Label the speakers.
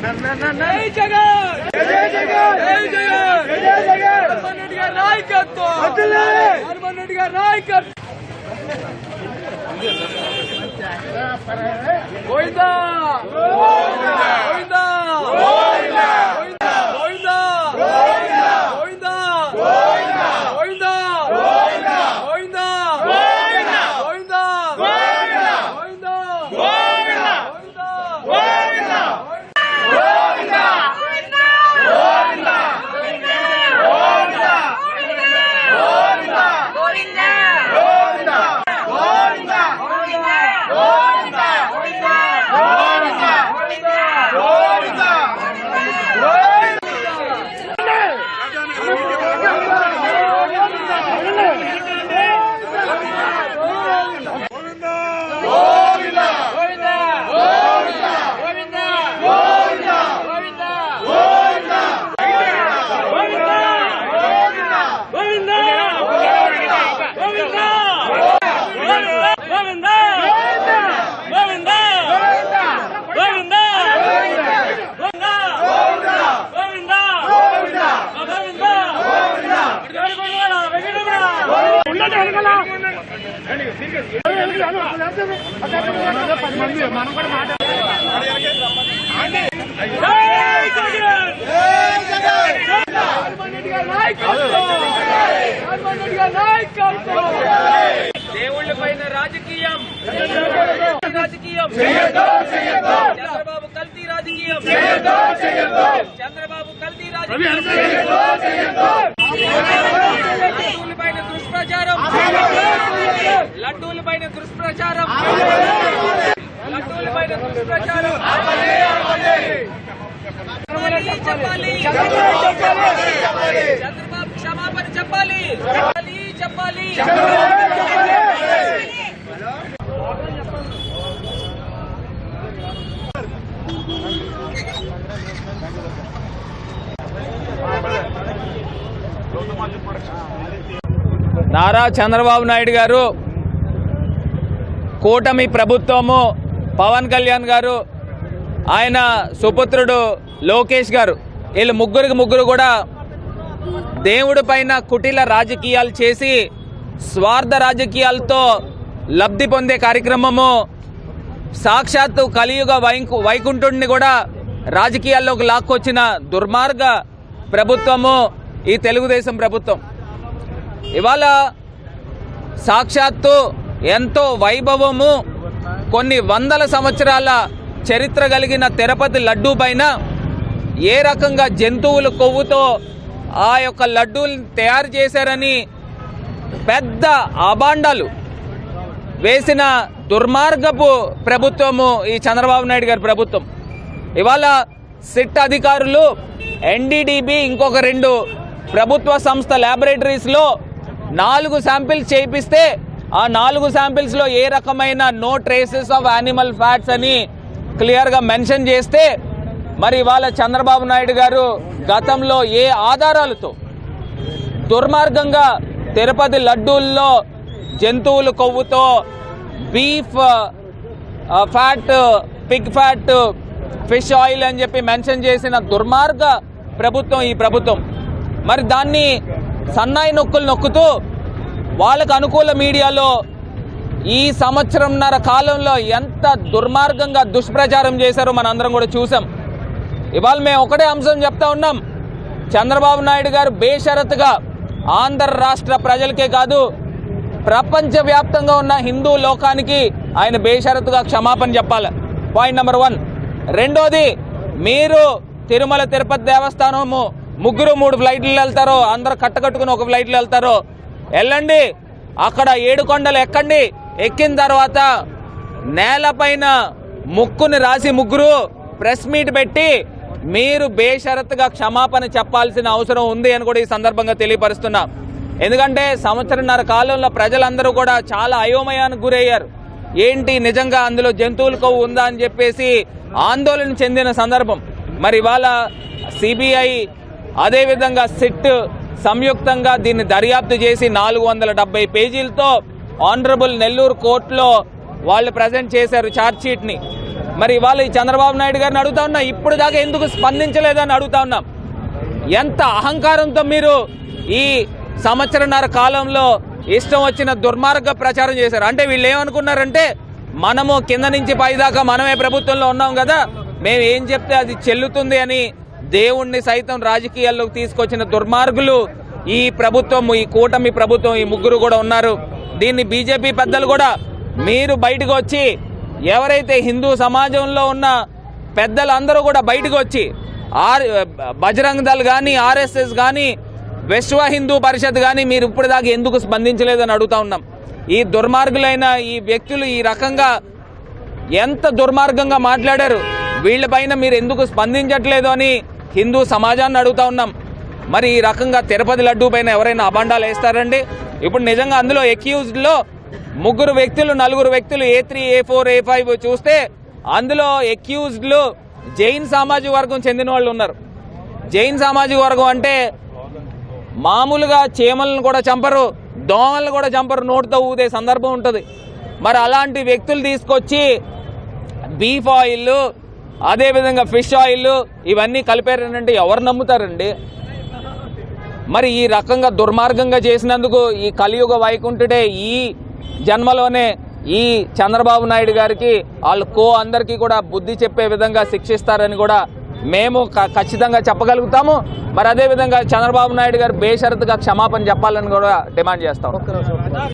Speaker 1: జై జగన్! జై జగన్! జై జగన్! జై జగన్! హనుమాన్ రెడ్డి గారి నాయకత్వం! హనుమాన్ రెడ్డి గారి నాయకత్వం! గోవిందా! మనం కూడా మాట దేవుళ్ళ పైన రాజకీయం. రాజకీయం. చంద్రబాబు కల్తీ రాజకీయం. చంద్రబాబు కల్తీ రాజకీయం. లడ్డూల పైన దుష్ప్రచారం. లడ్డూల పైన దుష్ప్రచారం లడ్డూల పైన దుష్ప్రచారం చెప్పాలి. చంద్రబాబు క్షమాపణ చెప్పాలి. చెప్పాలి నారా చంద్రబాబు నాయుడు గారు కూటమి ప్రభుత్వము పవన్ కళ్యాణ్ గారు ఆయన సుపుత్రుడు లోకేష్ గారు. వీళ్ళు ముగ్గురికి ముగ్గురు కూడా దేవుడి పైన కుటిల రాజకీయాలు చేసి స్వార్థ రాజకీయాలతో లబ్ధి పొందే కార్యక్రమము. సాక్షాత్తు కలియుగ వైకు వైకుంఠుడిని కూడా రాజకీయాల్లోకి లాక్కొచ్చిన దుర్మార్గ ప్రభుత్వము ఈ తెలుగుదేశం ప్రభుత్వం. ఇవాళ సాక్షాత్తు ఎంతో వైభవము కొన్ని వందల సంవత్సరాల చరిత్ర కలిగిన తిరుపతి లడ్డూ పైన ఏ రకంగా జంతువుల కొవ్వుతో ఆ యొక్క లడ్డూలు తయారు చేశారని పెద్ద అబాండాలు వేసిన దుర్మార్గపు ప్రభుత్వము ఈ చంద్రబాబు నాయుడు గారి ప్రభుత్వం. ఇవాళ సిట్ అధికారులు ఎన్డీడీబీ ఇంకొక రెండు ప్రభుత్వ సంస్థ ల్యాబొరేటరీస్లో నాలుగు శాంపిల్స్ చేయిస్తే ఆ నాలుగు శాంపిల్స్లో ఏ రకమైన no traces of animal fats అని క్లియర్గా మెన్షన్ చేస్తే మరి ఇవాళ చంద్రబాబు నాయుడు గారు గతంలో ఏ ఆధారాలతో దుర్మార్గంగా తిరుపతి లడ్డూల్లో జంతువుల కొవ్వుతో beef fat pig fat fish oil అని చెప్పి మెన్షన్ చేసిన దుర్మార్గ ప్రభుత్వం ఈ ప్రభుత్వం. మరి దాన్ని సన్నాయి నొక్కులు నొక్కుతూ వాళ్ళకు అనుకూల మీడియాలో ఈ సంవత్సరంన్నర కాలంలో ఎంత దుర్మార్గంగా దుష్ప్రచారం చేశారో మనందరం కూడా చూసాం ఇవాళ మేము ఒకటే అంశం చెప్తా ఉన్నాం. చంద్రబాబు నాయుడు గారు బేషరత్గా ఆంధ్ర రాష్ట్ర ప్రజలకే కాదు ప్రపంచవ్యాప్తంగా ఉన్న హిందూ లోకానికి ఆయన బేషరత్గా క్షమాపణ చెప్పాలి. పాయింట్ నెంబర్ వన్ రెండోది మీరు తిరుమల తిరుపతి దేవస్థానము ముగ్గురు మూడు ఫ్లైట్లు వెళ్తారో అందరు కట్టకట్టుకుని ఒక ఫ్లైట్లు వెళ్తారో వెళ్ళండి. అక్కడ ఏడు కొండలు ఎక్కండి. ఎక్కిన తర్వాత నేలపైన ముక్కుని రాసి ముగ్గురు ప్రెస్ మీట్ పెట్టి మీరు బేషరత్తుగా క్షమాపణ చెప్పాల్సిన అవసరం ఉంది అని కూడా ఈ సందర్భంగా తెలియపరుస్తున్నా. ఎందుకంటే సంవత్సరంన్నర కాలంలో ప్రజలందరూ కూడా చాలా అయోమయానికి గురయ్యారు. ఏంటి నిజంగా అందులో జంతువుల కొవ్వు ఉందా అని చెప్పేసి ఆందోళన చెందిన సందర్భం. మరి ఇవాళ సిబిఐ అదేవిధంగా సిట్ సంయుక్తంగా దీన్ని దర్యాప్తు చేసి నాలుగు వందల డెబ్బై పేజీలతో ఆనరబుల్ నెల్లూరు కోర్టులో వాళ్ళు ప్రజెంట్ చేశారు ఛార్జ్షీట్ని మరి ఇవాళ ఈ చంద్రబాబు నాయుడు గారిని అడుగుతా ఉన్నా ఇప్పుడు దాకా ఎందుకు స్పందించలేదని అడుగుతా ఉన్నాం. ఎంత అహంకారంతో మీరు ఈ సంవత్సరన్నర కాలంలో ఇష్టం వచ్చిన దుర్మార్గ ప్రచారం చేశారు. అంటే వీళ్ళు ఏమనుకున్నారంటే మనము కింద నుంచి పైదాకా మనమే ప్రభుత్వంలో ఉన్నాం కదా మేము ఏం చెప్తే అది చెల్లుతుంది అని దేవుణ్ణి సైతం రాజకీయాల్లోకి తీసుకొచ్చిన దుర్మార్గులు ఈ ప్రభుత్వం ఈ కూటమి ప్రభుత్వం ఈ ముగ్గురు కూడా ఉన్నారు. దీన్ని బీజేపీ పెద్దలు కూడా మీరు బయటకు వచ్చి ఎవరైతే హిందూ సమాజంలో ఉన్న పెద్దలందరూ కూడా బయటకు వచ్చి ఆర్ బజరంగ్ దళ్ కానీ ఆర్ఎస్ఎస్ కానీ విశ్వ హిందూ పరిషత్ కానీ మీరు ఇప్పటిదాకా ఎందుకు స్పందించలేదని అడుగుతా ఉన్నాం. ఈ దుర్మార్గులైన ఈ వ్యక్తులు ఈ రకంగా ఎంత దుర్మార్గంగా మాట్లాడారు వీళ్ళపైన మీరు ఎందుకు స్పందించట్లేదు అని హిందూ సమాజాన్ని అడుగుతా ఉన్నాం. మరి ఈ రకంగా తిరుపతి లడ్డూ పైన ఎవరైనా అభండాలు వేస్తారండి? ఇప్పుడు నిజంగా అందులో ఎక్యూజ్డ్లో ముగ్గురు వ్యక్తులు నలుగురు వ్యక్తులు A three A four A five చూస్తే అందులో ఎక్యూజ్డ్లు జైన్ సామాజిక వర్గం చెందిన వాళ్ళు ఉన్నారు. జైన్ సామాజిక వర్గం అంటే మామూలుగా చీమలను కూడా చంపరు దోమలను కూడా చంపరు నోటితో ఊదే సందర్భం ఉంటుంది. మరి అలాంటి వ్యక్తులు తీసుకొచ్చి బీఫ్ ఆయిల్ అదేవిధంగా ఫిష్ ఆయిల్ ఇవన్నీ కలిపారనంటే ఎవరు నమ్ముతారండి? మరి ఈ రకంగా దుర్మార్గంగా చేసినందుకు ఈ కలియుగ వైకుంఠుడే ఈ జన్మలోనే ఈ చంద్రబాబు నాయుడు గారికి వాళ్ళు కో అందరికీ కూడా బుద్ధి చెప్పే విధంగా శిక్షిస్తారని కూడా మేము ఖచ్చితంగా చెప్పగలుగుతాము. మరి అదేవిధంగా చంద్రబాబు నాయుడు గారు బేషరతుగా క్షమాపణ చెప్పాలని కూడా డిమాండ్ చేస్తాం.